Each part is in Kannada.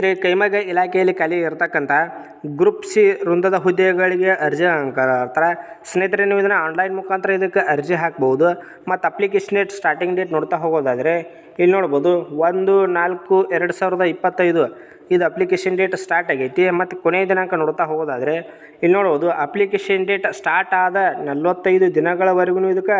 ಶ್ರೀ ಇಲಾಖೆಯಲ್ಲಿ ಖಾಲಿ ಇರತಕ್ಕಂಥ ಗ್ರೂಪ್ ಸಿ ವೃಂದದ ಹುದ್ದೆಗಳಿಗೆ ಅರ್ಜಿ ಹಾಕ್ತಾರೆ ಸ್ನೇಹಿತರೆ, ನೀವು ಇದನ್ನು ಆನ್ಲೈನ್ ಮುಖಾಂತರ ಇದಕ್ಕೆ ಅರ್ಜಿ ಹಾಕ್ಬೋದು. ಮತ್ತು ಅಪ್ಲಿಕೇಶನ್ ಡೇಟ್ ಸ್ಟಾರ್ಟಿಂಗ್ ಡೇಟ್ ನೋಡ್ತಾ ಹೋಗೋದಾದರೆ ಇಲ್ಲಿ ನೋಡ್ಬೋದು. ಒಂದು ನಾಲ್ಕು, ಎರಡು ಸಾವಿರದ ಇಪ್ಪತ್ತೈದು ಇದು ಅಪ್ಲಿಕೇಶನ್ ಡೇಟ್ ಸ್ಟಾರ್ಟ್ ಆಗೈತಿ ಮತ್ತು ಕೊನೆಯ ದಿನಾಂಕ ನೋಡ್ತಾ ಹೋಗೋದಾದರೆ, ಇಲ್ಲಿ ನೋಡ್ಬೋದು ಅಪ್ಲಿಕೇಶನ್ ಡೇಟ್ ಸ್ಟಾರ್ಟ್ ಆದ ನಲವತ್ತೈದು ದಿನಗಳವರೆಗೂ ಇದಕ್ಕೆ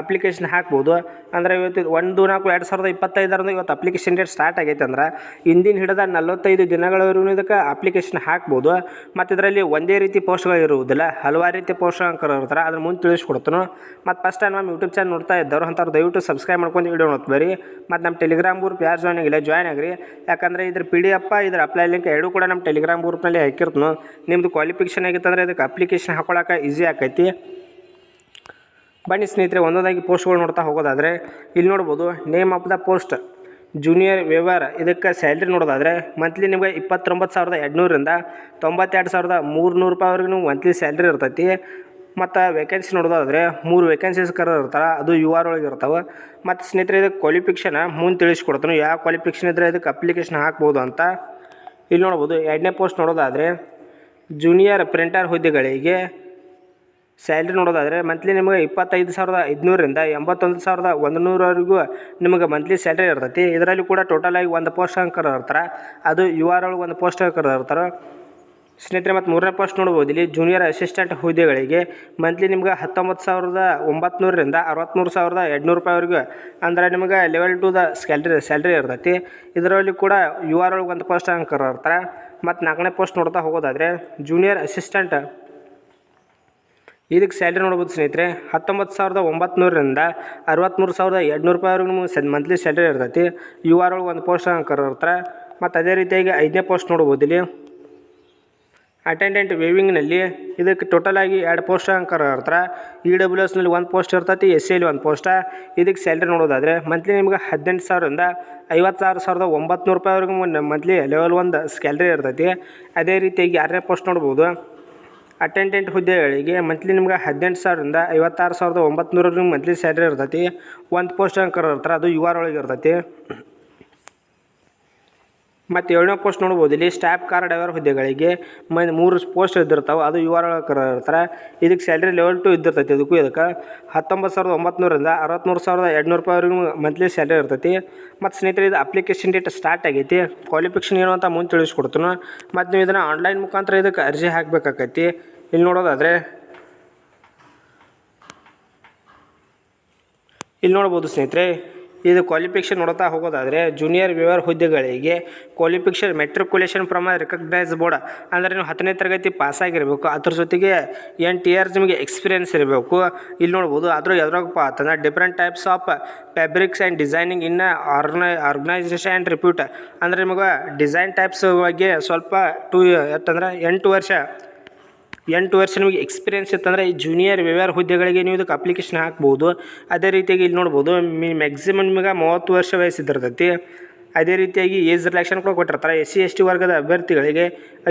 ಅಪ್ಲಿಕೇಶನ್ ಹಾಕ್ಬೋದು. ಅಂದರೆ ಇವತ್ತು ಒಂದು, ನಾಲ್ಕು, ಎರಡು ಸಾವಿರದ ಇಪ್ಪತ್ತೈದರಂದು ಇವತ್ತು ಅಪ್ಲಿಕೇಶನ್ ಡೇಟ್ ಸ್ಟಾರ್ಟ್ ಆಗೈತೆ ಅಂದ್ರೆ ಹಿಂದಿನ ಹಿಡಿದ ನಲವತ್ತೈದು ದಿನಗಳವರೆಗೂ ಇದಕ್ಕೆ ಅಪ್ಲಿಕೇಶನ್ ಹಾಕ್ಬೋದು. ಮತ್ತು ಇದರಲ್ಲಿ ಒಂದೇ ರೀತಿ ಪೋಸ್ಟ್ಗಳು ಇರುವುದಿಲ್ಲ. ಹಲವಾರು ರೀತಿ ಪೋಸ್ಟ್ಗಳು ಇರ್ತಾರೆ ಅದ್ರ ಮುಂದೆ ತಿಳಿಸ್ಕೊಡ್ತಾನು. ಮತ್ತು ಫಸ್ಟ್ ಟೈಮ್ ನಮ್ಮ ಯೂಟ್ಯೂಬ್ ಚಾನಲ್ ನೋಡ್ತಾ ಇದ್ದವರು ಅಂಥವ್ರು ದಯವಿಟ್ಟು ಸಬ್ಸ್ಕ್ರೈಬ್ ಮಾಡ್ಕೊಂಡು ವಿಡಿಯೋ ನೋಡ್ತೀವಿ ಮತ್ತು ನಮ್ಮ ಟೆಲಿಗ್ರಾಮ್ ಗ್ರೂಪ್ ಯಾರು ಜಾಯ್ನ್ ಆಗಿಲ್ಲ ಜಾಯ್ನ್ ಆಗ್ರಿ. ಯಾಕಂದರೆ ಇದ್ರ ಪಿ ಡಿ ಎಫ್ ಇದ್ರ ಅಪ್ಲೈ ಲಿಂಕ್ ಎರಡೂ ಕೂಡ ನಮ್ಮ ಟೆಲಿಗ್ರಾಮ್ ಗ್ರೂಪ್ನಲ್ಲಿ ಹಾಕಿರ್ತನು. ನಿಮ್ಮದು ಕ್ವಾಲಿಫಿಕೇಷನ್ ಆಗಿತ್ತಂದ್ರೆ ಇದಕ್ಕೆ ಅಪ್ಲಿಕೇಶನ್ ಹಾಕೊಳಕ್ಕೆ ಈಸಿ ಆಕೈತಿ. ಬನ್ನಿ ಸ್ನೇಹಿತರೆ, ಒಂದೊಂದಾಗಿ ಪೋಸ್ಟ್ಗಳು ನೋಡ್ತಾ ಹೋಗೋದಾದರೆ, ಇಲ್ಲಿ ನೋಡ್ಬೋದು name of the post junior ವ್ಯವಹಾರ, ಇದಕ್ಕೆ ಸ್ಯಾಲ್ರಿ ನೋಡೋದಾದರೆ ಮಂತ್ಲಿ ನಿಮಗೆ ಇಪ್ಪತ್ತೊಂಬತ್ತು ಸಾವಿರದ ಎರಡುನೂರಿಂದ ತೊಂಬತ್ತೆರಡು ಸಾವಿರದ ಮೂರುನೂರು ರೂಪಾಯಿವರೆಗೂ ಮಂತ್ಲಿ ಸ್ಯಾಲ್ರಿ ಇರ್ತೈತಿ. ಮತ್ತು ವೇಕೆನ್ಸಿ ನೋಡೋದಾದರೆ, ಮೂರು ವೇಕೆನ್ಸೀಸ್ ಕರ ಇರ್ತಾರೆ, ಅದು ಯು ಆರ್ ಒಳಗೆ ಇರ್ತಾವೆ. ಮತ್ತು ಸ್ನೇಹಿತರೆ, ಇದಕ್ಕೆ ಕ್ವಾಲಿಫಿಕೇಷನ್ ಮುಂದೆ ತಿಳಿಸ್ಕೊಡ್ತಾನೆ. ಯಾವ ಕ್ವಾಲಿಫಿಕೇಷನ್ ಇದ್ದರೆ ಇದಕ್ಕೆ ಅಪ್ಲಿಕೇಶನ್ ಹಾಕ್ಬೋದು ಅಂತ. ಇಲ್ಲಿ ನೋಡ್ಬೋದು ಎರಡನೇ ಪೋಸ್ಟ್ ನೋಡೋದಾದರೆ ಜೂನಿಯರ್ ಪ್ರಿಂಟರ್ ಹುದ್ದೆಗಳಿಗೆ ಸ್ಯಾಲ್ರಿ ನೋಡೋದಾದರೆ ಮಂತ್ಲಿ ನಿಮಗೆ ಇಪ್ಪತ್ತೈದು ಸಾವಿರದ ಐದುನೂರಿಂದ ಎಂಬತ್ತೊಂದು ಸಾವಿರದ ಒಂದು ನೂರವರೆಗೂ ನಿಮಗೆ ಮಂತ್ಲಿ ಸ್ಯಾಲ್ರಿ ಇರ್ತೈತಿ. ಇದರಲ್ಲಿ ಕೂಡ ಟೋಟಲ್ ಆಗಿ ಒಂದು ಪೋಸ್ಟ್ ಅಂಕರ್ ಇರ್ತಾರೆ. ಅದು ಯು ಆರ್ ಒಳಗೆ ಒಂದು ಪೋಸ್ಟ್ ಅಂಕರ್ ಇರ್ತಾರೆ. ಸ್ನೇಹಿತರೆ, ಮತ್ತು ಮೂರನೇ ಪೋಸ್ಟ್ ನೋಡ್ಬೋದು. ಇಲ್ಲಿ ಜೂನಿಯರ್ ಅಸಿಸ್ಟೆಂಟ್ ಹುದ್ದೆಗಳಿಗೆ ಮಂತ್ಲಿ ನಿಮ್ಗೆ ಹತ್ತೊಂಬತ್ತು ಸಾವಿರದ ಒಂಬತ್ನೂರರಿಂದ ಅರವತ್ತ್ಮೂರು ಸಾವಿರದ ಎರಡುನೂರು ರೂಪಾಯಿವರೆಗೆ ಅಂದರೆ ನಿಮಗೆ level two the salary salary ಇರ್ತೈತಿ. ಇದರಲ್ಲಿ ಕೂಡ ಯು ಆರ್ ಒಳಗೆ ಒಂದು ಪೋಸ್ಟ್ ಹಂಗೆ ಕರೋರ್ತಾರೆ ಮತ್ತು ನಾಲ್ಕನೇ ಪೋಸ್ಟ್ ನೋಡ್ತಾ ಹೋಗೋದಾದರೆ ಜೂನಿಯರ್ ಅಸಿಸ್ಟೆಂಟ್ ಇದಕ್ಕೆ ಸ್ಯಾಲ್ರಿ ನೋಡ್ಬೋದು ಸ್ನೇಹಿತರೆ, ಹತ್ತೊಂಬತ್ತು ಸಾವಿರದ ಒಂಬತ್ನೂರರಿಂದ ಅರವತ್ತ್ಮೂರು ಸಾವಿರದ ಎರಡುನೂರು ರೂಪಾಯಿವರೆಗೂ ನಿಮಗೆ ಮಂತ್ಲಿ ಸ್ಯಾಲ್ರಿ ಇರ್ತೈತಿ. ಯು ಆರ್ ಒಳಗೆ ಒಂದು ಪೋಸ್ಟ್ ಹಂಗೆ ಕರೋರ್ತಾರೆ ಮತ್ತು ಅದೇ ರೀತಿಯಾಗಿ ಐದನೇ ಪೋಸ್ಟ್ ನೋಡ್ಬೋದು ಇಲ್ಲಿ. ಅಟೆಂಡೆಂಟ್ ವೇವಿಂಗ್ನಲ್ಲಿ ಇದಕ್ಕೆ ಟೋಟಲ್ ಆಗಿ ಎರಡು ಪೋಸ್ಟ್ ಅಂಕರ್ ಇರ್ತಾರೆ. ಇ ಡಬ್ಲ್ಯೂ ಎಸ್ನಲ್ಲಿ ಒಂದು ಪೋಸ್ಟ್ ಇರ್ತೈತಿ ಎಸ್ ಸಿಯಲ್ಲಿ ಒಂದು ಪೋಸ್ಟ ಇದಕ್ಕೆ ಸ್ಯಾಲ್ರಿ ನೋಡೋದಾದರೆ ಮಂತ್ಲಿ ನಿಮ್ಗೆ ಹದಿನೆಂಟು ಸಾವಿರದಿಂದ ಐವತ್ತಾರು ಸಾವಿರದ ಒಂಬತ್ನೂರು ರೂಪಾಯಿವರೆಗೂ ಮಂತ್ಲಿ ಲೆವೆಲ್ ಒಂದು ಸ್ಯಾಲ್ರಿ ಇರ್ತೈತಿ. ಅದೇ ರೀತಿಯಾಗಿ ಯಾರನೇ ಪೋಸ್ಟ್ ನೋಡ್ಬೋದು. ಅಟೆಂಡೆಂಟ್ ಹುದ್ದೆಗಳಿಗೆ ಮಂತ್ಲಿ ನಿಮ್ಗೆ ಹದಿನೆಂಟು ಸಾವಿರದಿಂದ ಐವತ್ತಾರು ಸಾವಿರದ ಒಂಬತ್ನೂರವರೆಗೂ ಮಂತ್ಲಿ ಸ್ಯಾಲ್ರಿ ಇರ್ತೈತಿ. ಒಂದು ಪೋಸ್ಟ್ ಅಂಕರ್ ಇರ್ತಾರೆ, ಅದು ಯು ಆರ್ ಒಳಗೆ ಇರ್ತೈತಿ. ಮತ್ತು ಏಳನೇ ಪೋಸ್ಟ್ ನೋಡ್ಬೋದು. ಇಲ್ಲಿ ಸ್ಟಾಫ್ ಕಾರ್ ಡ್ರೈವರ್ ಹುದ್ದೆಗಳಿಗೆ ಮೂರು ಪೋಸ್ಟ್ ಇದ್ದಿರ್ತಾವೆ. ಅದು ಯು ಆರ್ ಇರ್ತಾರೆ. ಇದಕ್ಕೆ ಸ್ಯಾಲ್ರಿ ಲೆವೆಲ್ ಟು ಇದ್ದಿರ್ತೈತಿ ಇದಕ್ಕೂ ಇದಕ್ಕೆ. ಹತ್ತೊಂಬತ್ತು ಸಾವಿರದ ಒಂಬತ್ನೂರಿಂದ ಅರವತ್ತ್ಮೂರು ಸಾವಿರದ ಎರಡುನೂರು ರೂಪಾಯಿವರೆಗೂ ಮಂತ್ಲಿ ಸ್ಯಾಲ್ರಿ ಇರ್ತೈತಿ. ಮತ್ತು ಸ್ನೇಹಿತರೆ, ಇದು ಅಪ್ಲಿಕೇಶನ್ ಡೇಟ್ ಸ್ಟಾರ್ಟ್ ಆಗೈತಿ. ಕ್ವಾಲಿಫಿಕೇಷನ್ ಏನು ಅಂತ ಮುಂದೆ ತಿಳಿಸ್ಕೊಡ್ತೀನಿ. ಮತ್ತು ನೀವು ಇದನ್ನು ಆನ್ಲೈನ್ ಮುಖಾಂತರ ಇದಕ್ಕೆ ಅರ್ಜಿ ಹಾಕಬೇಕಾಕೈತಿ. ಇಲ್ಲಿ ನೋಡೋದಾದರೆ, ಇಲ್ಲಿ ನೋಡ್ಬೋದು ಸ್ನೇಹಿತರೆ ಇದು ಕ್ವಾಲಿಫಿಕೇಷನ್ ನೋಡ್ತಾ ಹೋಗೋದಾದರೆ ಜೂನಿಯರ್ ವಿವರ್ ಹುದ್ದೆಗಳಿಗೆ ಕ್ವಾಲಿಫಿಕೇಷನ್ ಮೆಟ್ರಿಕುಲೇಷನ್ ಪ್ರಮಾಣ ರಿಕಗ್ನೈಸ್ ಬೋರ್ಡ್ ಅಂದರೆ ನೀವು ಹತ್ತನೇ ತರಗತಿ ಪಾಸ್ ಆಗಿರಬೇಕು. ಅದ್ರ ಜೊತೆಗೆ ಎಂಟು ಇಯರ್ಸ್ ನಿಮಗೆ ಎಕ್ಸ್ಪೀರಿಯೆನ್ಸ್ ಇರಬೇಕು. ಇಲ್ಲಿ ನೋಡ್ಬೋದು ಅದ್ರ ಎದ್ರಾಗಪ್ಪ ಅಂತಂದ್ರೆ different types of fabrics and designing in ಆರ್ಗನೈ organisation and repute ಅಂದರೆ ನಿಮಗೆ ಡಿಸೈನ್ ಟೈಪ್ಸ್ ಬಗ್ಗೆ ಸ್ವಲ್ಪ ಟೂ ಎತ್ತಂದ್ರೆ ಎಂಟು ವರ್ಷ ಎಂಟು ವರ್ಷ ನಿಮಗೆ ಎಕ್ಸ್ಪೀರಿಯನ್ಸ್ ಇತ್ತಂದರೆ ಈ ಜೂನಿಯರ್ ವ್ಯವಹಾರ ಹುದ್ದೆಗಳಿಗೆ ನೀವು ಇದಕ್ಕೆ ಅಪ್ಲಿಕೇಶನ್ ಹಾಕ್ಬೋದು. ಅದೇ ರೀತಿಯಾಗಿ ಇಲ್ಲಿ ನೋಡ್ಬೋದು ಮ್ಯಾಕ್ಸಿಮಮ್ ನಿಮಗೆ ಮೂವತ್ತು ವರ್ಷ ವಯಸ್ಸಿದ್ದಿರ್ತೈತಿ ಅದೇ ರೀತಿಯಾಗಿ ಏಜ್ ರಿಲ್ಯಾಕ್ಷನ್ ಕೂಡ ಕೊಟ್ಟಿರ್ತಾರೆ. ಎಸ್ ಸಿ ಎಸ್ ಟಿ ವರ್ಗದ ಅಭ್ಯರ್ಥಿಗಳಿಗೆ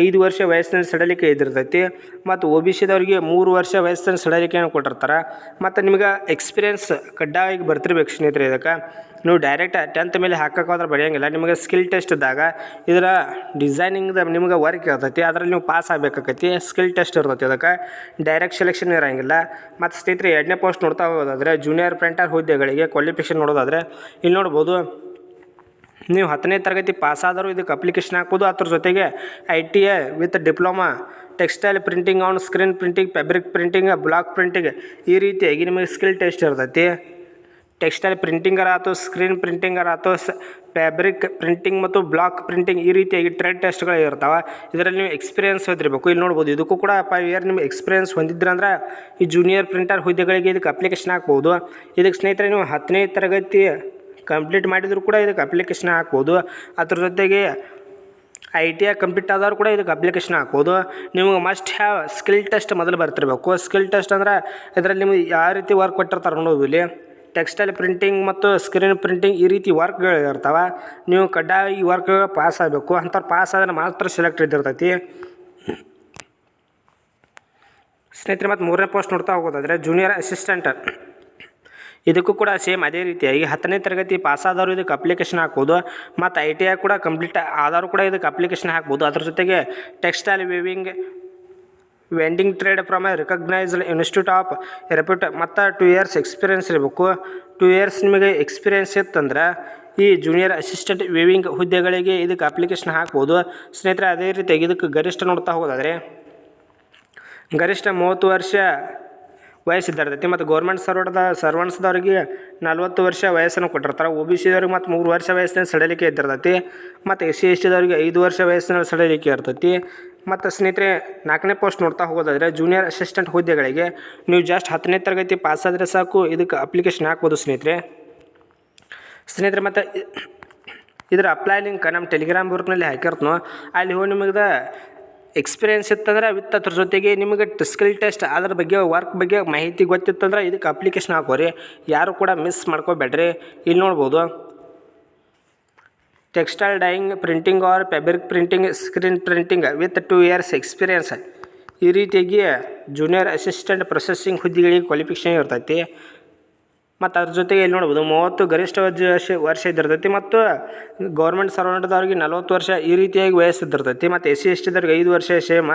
ಐದು ವರ್ಷ ವಯಸ್ಸಿನ ಸಡಲಿಕೆ ಇದ್ದಿರ್ತೈತಿ ಮತ್ತು ಒ ಬಿ ಸಿದವರಿಗೆ ಮೂರು ವರ್ಷ ವಯಸ್ಸಿನ ಸಡಲಿಕೆಯನ್ನು ಕೊಟ್ಟಿರ್ತಾರೆ. ಮತ್ತು ನಿಮ್ಗೆ ಎಕ್ಸ್ಪೀರಿಯನ್ಸ್ ಕಡ್ಡಾಯವಾಗಿ ಬರ್ತಿರ್ಬೇಕು ಸ್ನೇಹಿತರೆ ಇದಕ್ಕೆ. ನೀವು ಡೈರೆಕ್ಟ್ ಟೆಂತ್ ಮೇಲೆ ಹಾಕೋಕ್ಕೋದ್ರೆ ಬರೆಯೋಂಗಿಲ್ಲ. ನಿಮಗೆ ಸ್ಕಿಲ್ ಟೆಸ್ಟ್ ಇದ್ದಾಗ ಇದರ ಡಿಸೈನಿಂಗ್ದ ನಿಮ್ಗೆ ವರ್ಕ್ ಇರ್ತೈತಿ. ಅದರಲ್ಲಿ ನೀವು ಪಾಸ್ ಆಗಬೇಕಾಕೈತಿ. ಸ್ಕಿಲ್ ಟೆಸ್ಟ್ ಇರ್ತೈತಿ ಅದಕ್ಕೆ ಡೈರೆಕ್ಟ್ ಸೆಲೆಕ್ಷನ್ ಇರೋಂಗಿಲ್ಲ. ಮತ್ತು ಸ್ನೇಹಿತರೆ ಎರಡನೇ ಪೋಸ್ಟ್ ನೋಡ್ತಾ ಹೋಗೋದಾದರೆ ಜೂನಿಯರ್ ಪ್ರಿಂಟರ್ ಹುದ್ದೆಗಳಿಗೆ ಕ್ವಾಲಿಫಿಕೇಷನ್ ನೋಡೋದಾದರೆ ಇಲ್ಲಿ ನೋಡ್ಬೋದು ನೀವು ಹತ್ತನೇ ತರಗತಿ ಪಾಸಾದರೂ ಇದಕ್ಕೆ ಅಪ್ಲಿಕೇಶನ್ ಹಾಕ್ಬೋದು ಅದ್ರ ಜೊತೆಗೆ I T I with diploma textile printing on screen printing fabric printing block printing ಈ ರೀತಿಯಾಗಿ ನಿಮಗೆ ಸ್ಕಿಲ್ ಟೆಸ್ಟ್ ಇರ್ತೈತಿ. ಟೆಕ್ಸ್ಟೈಲ್ ಪ್ರಿಂಟಿಂಗರ ಆಯ್ತು ಸ್ಕ್ರೀನ್ ಪ್ರಿಂಟಿಂಗರ ಆಯ್ತು, ಸ್ ಫ್ಯಾಬ್ರಿಕ್ ಪ್ರಿಂಟಿಂಗ್ ಮತ್ತು ಬ್ಲಾಕ್ ಪ್ರಿಂಟಿಂಗ್ ಈ ರೀತಿಯಾಗಿ ಟ್ರೇಡ್ ಟೆಸ್ಟ್ಗಳು ಇರ್ತಾವೆ. ಇದರಲ್ಲಿ ನೀವು ಎಕ್ಸ್ಪೀರಿಯನ್ಸ್ ಹೊಂದಿರಬೇಕು. ಇಲ್ಲಿ ನೋಡ್ಬೋದು, ಇದಕ್ಕೂ ಕೂಡ ಫೈವ್ ಇಯರ್ ನಿಮ್ಗೆ ಎಕ್ಸ್ಪೀರಿಯನ್ಸ್ ಹೊಂದಿದ್ರಂದ್ರೆ ಈ ಜೂನಿಯರ್ ಪ್ರಿಂಟರ್ ಹುದ್ದೆಗಳಿಗೆ ಇದಕ್ಕೆ ಅಪ್ಲಿಕೇಶನ್ ಹಾಕ್ಬೋದು. ಇದಕ್ಕೆ ಸ್ನೇಹಿತರೆ, ನೀವು ಹತ್ತನೇ ತರಗತಿ ಕಂಪ್ಲೀಟ್ ಮಾಡಿದರೂ ಕೂಡ ಇದಕ್ಕೆ ಅಪ್ಲಿಕೇಶನ್ ಹಾಕ್ಬೋದು. ಅದ್ರ ಜೊತೆಗೆ ಐ ಟಿ ಐ ಕಂಪ್ಲೀಟ್ ಆದವ್ರು ಕೂಡ ಇದಕ್ಕೆ ಅಪ್ಲಿಕೇಶನ್ ಹಾಕ್ಬೋದು. ನಿಮಗೆ ಮಸ್ಟ್ ಹ್ಯಾವ್ ಸ್ಕಿಲ್ ಟೆಸ್ಟ್ ಮೊದಲು ಬರ್ತಿರ್ಬೇಕು. ಸ್ಕಿಲ್ ಟೆಸ್ಟ್ ಅಂದ್ರೆ ಇದರಲ್ಲಿ ನಿಮಗೆ ಯಾವ ರೀತಿ ವರ್ಕ್ ಕೊಟ್ಟಿರ್ತಾರೆ ನೋಡೋದು ಇಲ್ಲಿ. ಟೆಕ್ಸ್ಟೈಲ್ ಪ್ರಿಂಟಿಂಗ್ ಮತ್ತು ಸ್ಕ್ರೀನ್ ಪ್ರಿಂಟಿಂಗ್ ಈ ರೀತಿ ವರ್ಕ್ಗಳು ಇರ್ತಾವೆ. ನೀವು ಕಡ್ಡಾಯ ಈ ವರ್ಕ್ ಪಾಸ್ ಆಗಬೇಕು. ಅಂಥವ್ರು ಪಾಸ್ ಆದರೆ ಮಾತ್ರ ಸೆಲೆಕ್ಟ್ ಇದ್ದಿರ್ತೈತಿ. ಸ್ನೇಹಿತರೆ, ಮತ್ತು ಮೂರನೇ ಪೋಸ್ಟ್ ನೋಡ್ತಾ ಹೋಗೋದಾದರೆ ಜೂನಿಯರ್ ಅಸಿಸ್ಟೆಂಟ್ ಇದಕ್ಕೂ ಕೂಡ ಸೇಮ್ ಅದೇ ರೀತಿಯಾಗಿ ಹತ್ತನೇ ತರಗತಿ ಪಾಸಾದವರು ಇದಕ್ಕೆ ಅಪ್ಲಿಕೇಶನ್ ಹಾಕ್ಬೋದು. ಮತ್ತು ಐ ಟಿ ಐ ಕೂಡ ಕಂಪ್ಲೀಟ್ ಆದವರು ಕೂಡ ಇದಕ್ಕೆ ಅಪ್ಲಿಕೇಶನ್ ಹಾಕ್ಬೋದು. ಅದ್ರ ಜೊತೆಗೆ textile weaving vending trade from a recognised institute of repute ಮತ್ತು ಟು ಇಯರ್ಸ್ ಎಕ್ಸ್ಪೀರಿಯನ್ಸ್ ಇರಬೇಕು. ಟು ಇಯರ್ಸ್ ನಿಮಗೆ ಎಕ್ಸ್ಪೀರಿಯನ್ಸ್ ಇತ್ತಂದ್ರೆ ಈ ಜೂನಿಯರ್ ಅಸಿಸ್ಟೆಂಟ್ ವಿವಿಂಗ್ ಹುದ್ದೆಗಳಿಗೆ ಇದಕ್ಕೆ ಅಪ್ಲಿಕೇಶನ್ ಹಾಕ್ಬೋದು. ಸ್ನೇಹಿತರೆ, ಅದೇ ರೀತಿಯಾಗಿ ಇದಕ್ಕೆ ಗರಿಷ್ಠ ನೋಡ್ತಾ ಹೋಗೋದಾದರೆ ಗರಿಷ್ಠ ಮೂವತ್ತು ವರ್ಷ ವಯಸ್ಸಿದ್ದಿರ್ತೈತಿ ಮತ್ತು ಗೌರ್ಮೆಂಟ್ ಸರ್ವರ್ದ ಸರ್ವೆಂಟ್ಸ್ದವ್ರಿಗೆ ನಲ್ವತ್ತು ವರ್ಷ ವಯಸ್ಸನ್ನು ಕೊಟ್ಟಿರ್ತಾರೆ. ಒ ಬಿ ಸಿದವ್ರಿಗೆ ಮತ್ತು ಮೂರು ವರ್ಷ ವಯಸ್ಸಿನ ಸಡಿಲಿಕೆ ಇದ್ದಿರ್ತೈತಿ ಮತ್ತು ಎಸ್ ಸಿ ಎಸ್ ಟಿದವ್ರಿಗೆ ಐದು ವರ್ಷ ವಯಸ್ಸಿನ ಸಡಿಲಿಕೆ ಇರ್ತೈತಿ. ಮತ್ತು ಸ್ನೇಹಿತರೆ, ನಾಲ್ಕನೇ ಪೋಸ್ಟ್ ನೋಡ್ತಾ ಹೋಗೋದಾದರೆ ಜೂನಿಯರ್ ಅಸಿಸ್ಟೆಂಟ್ ಹುದ್ದೆಗಳಿಗೆ ನೀವು ಜಸ್ಟ್ ಹತ್ತನೇ ತರಗತಿ ಪಾಸಾದರೆ ಸಾಕು, ಇದಕ್ಕೆ ಅಪ್ಲಿಕೇಶನ್ ಹಾಕ್ಬೋದು ಸ್ನೇಹಿತರೆ. ಸ್ನೇಹಿತರೆ, ಮತ್ತು ಇದರ ಅಪ್ಲೈ ಲಿಂಕ್ ನಮ್ಮ ಟೆಲಿಗ್ರಾಮ್ ಗ್ರೂಪ್ನಲ್ಲಿ ಹಾಕಿರ್ತನೋ. ಅಲ್ಲಿ ಹೋಗಿ ನಿಮಗೆ ಎಕ್ಸ್ಪೀರಿಯನ್ಸ್ ಇತ್ತಂದ್ರೆ ವಿತ್ ಅದ್ರ ಜೊತೆಗೆ ನಿಮಗೆ ಸ್ಕಿಲ್ ಟೆಸ್ಟ್ ಅದ್ರ ಬಗ್ಗೆ ವರ್ಕ್ ಬಗ್ಗೆ ಮಾಹಿತಿ ಗೊತ್ತಿತ್ತಂದ್ರೆ ಇದಕ್ಕೆ ಅಪ್ಲಿಕೇಶನ್ ಹಾಕೋರಿ. ಯಾರು ಕೂಡ ಮಿಸ್ ಮಾಡ್ಕೋಬೇಡ್ರಿ. ಇಲ್ಲಿ ನೋಡ್ಬೋದು. Textile dyeing printing or fabric printing screen printing with two years experience ಈ ರೀತಿಯಾಗಿ ಜೂನಿಯರ್ ಅಸಿಸ್ಟೆಂಟ್ ಪ್ರೊಸೆಸಿಂಗ್ ಹುದ್ದೆಗಳಿಗೆ ಕ್ವಾಲಿಫಿಕೇಷನ್ ಇರ್ತೈತಿ. ಮತ್ತು ಅದ್ರ ಜೊತೆಗೆ ಇಲ್ಲಿ ನೋಡ್ಬೋದು ಮೂವತ್ತು ಗರಿಷ್ಠ ವರ್ಷ ವರ್ಷ ಇದ್ದಿರ್ತೈತಿ ಮತ್ತು ಗೌರ್ಮೆಂಟ್ ಸರ್ವೆಂಟ್ದವ್ರಿಗೆ ನಲ್ವತ್ತು ವರ್ಷ ಈ ರೀತಿಯಾಗಿ ವಯಸ್ಸು ಇದ್ದಿರ್ತೈತಿ ಮತ್ತು ಎಸ್ ಸಿ ಎಸ್ ಟಿದವ್ರಿಗೆ ಐದು ವರ್ಷ ಸೇಮ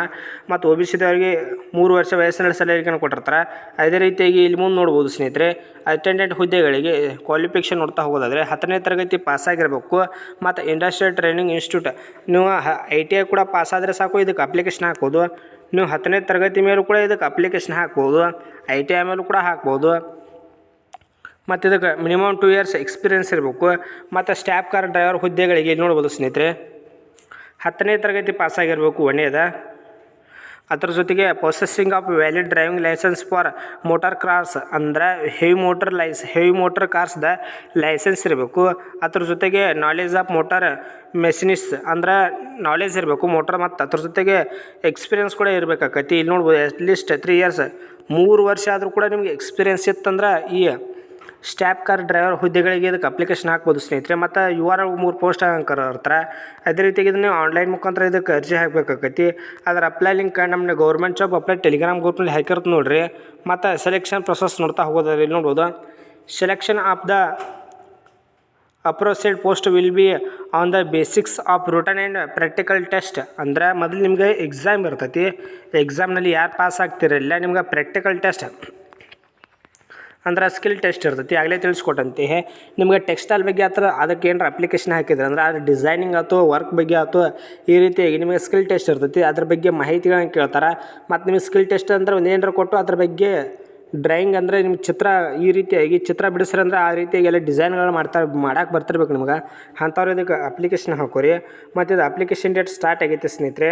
ಮತ್ತು ಒ ಬಿ ಸಿದವ್ರಿಗೆ ಮೂರು ವರ್ಷ ವಯಸ್ಸಿನ ಸಲಹೆಗಳನ್ನು ಕೊಟ್ಟಿರ್ತಾರೆ. ಅದೇ ರೀತಿಯಾಗಿ ಇಲ್ಲಿ ಮುಂದೆ ನೋಡ್ಬೋದು ಸ್ನೇಹಿತರೆ ಅಟೆಂಡೆಂಟ್ ಹುದ್ದೆಗಳಿಗೆ ಕ್ವಾಲಿಫಿಕೇಷನ್ ನೋಡ್ತಾ ಹೋಗೋದಾದರೆ ಹತ್ತನೇ ತರಗತಿ ಪಾಸಾಗಿರಬೇಕು ಮತ್ತು ಇಂಡಸ್ಟ್ರಿಯಲ್ ಟ್ರೈನಿಂಗ್ ಇನ್ಸ್ಟಿಟ್ಯೂಟ್ ನೀವು ಐ ಟಿ ಐ ಕೂಡ ಪಾಸಾದರೆ ಸಾಕು, ಇದಕ್ಕೆ ಅಪ್ಲಿಕೇಶನ್ ಹಾಕ್ಬೋದು. ನೀವು ಹತ್ತನೇ ತರಗತಿ ಮೇಲೂ ಕೂಡ ಇದಕ್ಕೆ ಅಪ್ಲಿಕೇಶನ್ ಹಾಕ್ಬೋದು. ಐ ಟಿ ಐ ಮೇಲೂ ಕೂಡ ಹಾಕ್ಬೋದು. ಮತ್ತು ಇದಕ್ಕೆ ಮಿನಿಮಮ್ ಟೂ ಇಯರ್ಸ್ ಎಕ್ಸ್ಪೀರಿಯನ್ಸ್ ಇರಬೇಕು. ಮತ್ತು ಸ್ಟ್ಯಾಪ್ ಕಾರ್ ಡ್ರೈವರ್ ಹುದ್ದೆಗಳಿಗೆ ಇಲ್ಲಿ ನೋಡ್ಬೋದು ಸ್ನೇಹಿತರೆ. ಹತ್ತನೇ ತರಗತಿ ಪಾಸಾಗಿರಬೇಕು ಒಳ್ಳೆಯದ. ಅದ್ರ ಜೊತೆಗೆ processing of valid driving licence for motor cars ಅಂದ್ರೆ ಹೆವಿ ಮೋಟರ್ ಲೈಸ್ ಹೆವಿ ಮೋಟರ್ ಕಾರ್ಸ್ದ ಲೈಸೆನ್ಸ್ ಇರಬೇಕು. ಅದ್ರ ಜೊತೆಗೆ ನಾಲೆಜ್ ಆಫ್ ಮೋಟಾರ್ ಮೆಷಿನಿಸ್ ಅಂದ್ರೆ ನಾಲೆಜ್ ಇರಬೇಕು ಮೋಟರ್ ಮತ್ತು. ಅದ್ರ ಜೊತೆಗೆ ಎಕ್ಸ್ಪೀರಿಯನ್ಸ್ ಕೂಡ ಇರಬೇಕಾಕತಿ. ಇಲ್ಲಿ ನೋಡ್ಬೋದು ಅಟ್ಲೀಸ್ಟ್ ತ್ರೀ ಇಯರ್ಸ್ ಮೂರು ವರ್ಷ ಆದರೂ ಕೂಡ ನಿಮಗೆ ಎಕ್ಸ್ಪೀರಿಯನ್ಸ್ ಇತ್ತಂದ್ರೆ ಈ ಸ್ಟ್ಯಾಪ್ ಕಾರ್ ಡ್ರೈವರ್ ಹುದ್ದೆಗಳಿಗೆ ಇದಕ್ಕೆ ಅಪ್ಲಿಕೇಶನ್ ಹಾಕ್ಬೋದು ಸ್ನೇಹಿತರೆ. ಮತ್ತು ಯು ಆರ್ ಮೂರು ಪೋಸ್ಟ್ ಹಾಕರ್ ಹತ್ರ ಅದೇ ರೀತಿಯಾಗಿ ಇದನ್ನು ಆನ್ಲೈನ್ ಮುಖಾಂತರ ಇದಕ್ಕೆ ಅರ್ಜಿ ಹಾಕಬೇಕಾಕತಿ. ಅದರ ಅಪ್ಲೈ ಲಿಂಕ್ ನಮ್ಮ ಗೌರ್ಮೆಂಟ್ ಜಾಬ್ ಅಪ್ಲೈ ಟೆಲಿಗ್ರಾಮ್ ಗ್ರೂಪ್ನಲ್ಲಿ ಹಾಕಿರ್ತ ನೋಡಿರಿ. ಮತ್ತು ಸೆಲೆಕ್ಷನ್ ಪ್ರೊಸೆಸ್ ನೋಡ್ತಾ ಹೋಗೋದು ಇಲ್ಲಿ ನೋಡ್ಬೋದು. Selection of the aforesaid post will be on the basics of written and practical test ಅಂದ್ರೆ ಮೊದಲು ನಿಮಗೆ ಎಕ್ಸಾಮ್ ಇರ್ತೈತಿ. ಎಕ್ಸಾಮ್ನಲ್ಲಿ ಯಾರು ಪಾಸ್ ಆಗ್ತಿರಲಿಲ್ಲ, ನಿಮ್ಗೆ ಪ್ರಾಕ್ಟಿಕಲ್ ಟೆಸ್ಟ್ ಅಂದ್ರೆ ಸ್ಕಿಲ್ ಟೆಸ್ಟ್ ಇರ್ತೈತಿ, ಆಗಲೇ ತಿಳಿಸ್ಕೊಟ್ಟಂತೆ ನಿಮಗೆ ಟೆಕ್ಸ್ಟೈಲ್ ಬಗ್ಗೆ ಆ ಅದಕ್ಕೆ ಏನಾರ ಅಪ್ಲಿಕೇಶನ್ ಹಾಕಿದ್ರೆ ಅಂದ್ರೆ ಅದು ಡಿಸೈನಿಂಗ್ ಆಯ್ತು ವರ್ಕ್ ಬಗ್ಗೆ ಆಯ್ತು, ಈ ರೀತಿಯಾಗಿ ನಿಮಗೆ ಸ್ಕಿಲ್ ಟೆಸ್ಟ್ ಇರ್ತೈತಿ, ಅದ್ರ ಬಗ್ಗೆ ಮಾಹಿತಿಗಳನ್ನ ಕೇಳ್ತಾರೆ. ಮತ್ತು ನಿಮಗೆ ಸ್ಕಿಲ್ ಟೆಸ್ಟ್ ಅಂದ್ರೆ ಒಂದು ಏನಾರ ಕೊಟ್ಟು ಅದ್ರ ಬಗ್ಗೆ ಡ್ರಾಯಿಂಗ್ ಅಂದರೆ ನಿಮ್ಗೆ ಚಿತ್ರ ಈ ರೀತಿಯಾಗಿ ಚಿತ್ರ ಬಿಡಿಸ್ರಿ ಅಂದ್ರೆ ಆ ರೀತಿಯಾಗಿ ಎಲ್ಲ ಡಿಸೈನ್ಗಳು ಮಾಡ್ತಾ ಮಾಡಕ್ಕೆ ಬರ್ತಿರ್ಬೇಕು ನಿಮ್ಗೆ. ಅಂಥವ್ರು ಇದಕ್ಕೆ ಅಪ್ಲಿಕೇಶನ್ ಹಾಕೋರಿ. ಮತ್ತು ಇದು ಅಪ್ಲಿಕೇಶನ್ ಡೇಟ್ ಸ್ಟಾರ್ಟ್ ಆಗೈತೆ ಸ್ನೇಹಿತರೆ.